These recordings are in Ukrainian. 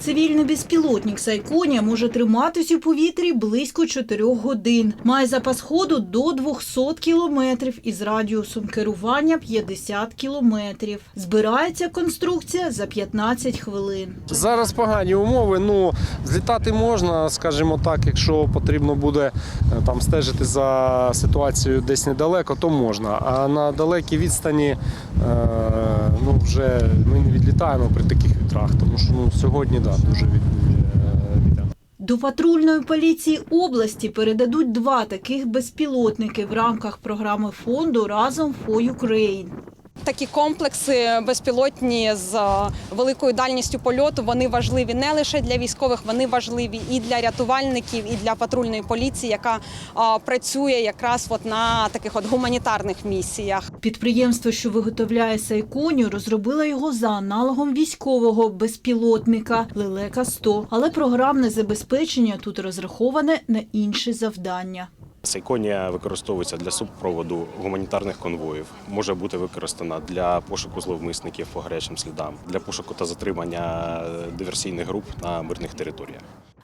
Цивільний безпілотник Сайконія може триматись у повітрі близько 4 годин. Має запас ходу до 200 кілометрів із радіусом керування 50 кілометрів. Збирається конструкція за 15 хвилин. Зараз погані умови. Ну злітати можна, скажімо так, якщо потрібно буде е, там стежити за ситуацією десь недалеко, то можна. А на далекій відстані е, ну вже ми не відлітаємо при таких вітрах, тому що ну сьогодні да, дуже від, е. До патрульної поліції області передадуть два таких безпілотники в рамках програми фонду разом for Ukraine. Такі комплекси безпілотні з е, великою дальністю польоту вони важливі не лише для військових, вони важливі і для рятувальників, і для патрульної поліції, яка е, працює якраз от на таких от гуманітарних місіях. Підприємство, що виготовляє Сайконію, розробило його за аналогом військового безпілотника Лелека 100 але програмне забезпечення тут розраховане на інші завдання. Сайконія використовується для супроводу гуманітарних конвоїв. Може бути використана для пошуку зловмисників по гарячим слідам, для пошуку та затримання диверсійних груп на мирних територіях.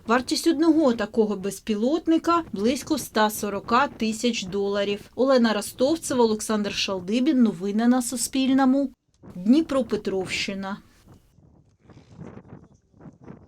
Вартість одного такого безпілотника близько 140 тисяч доларів. Олена Ростовцева, Олександр Шалдибін. Новини на Суспільному. Дніпропетровщина.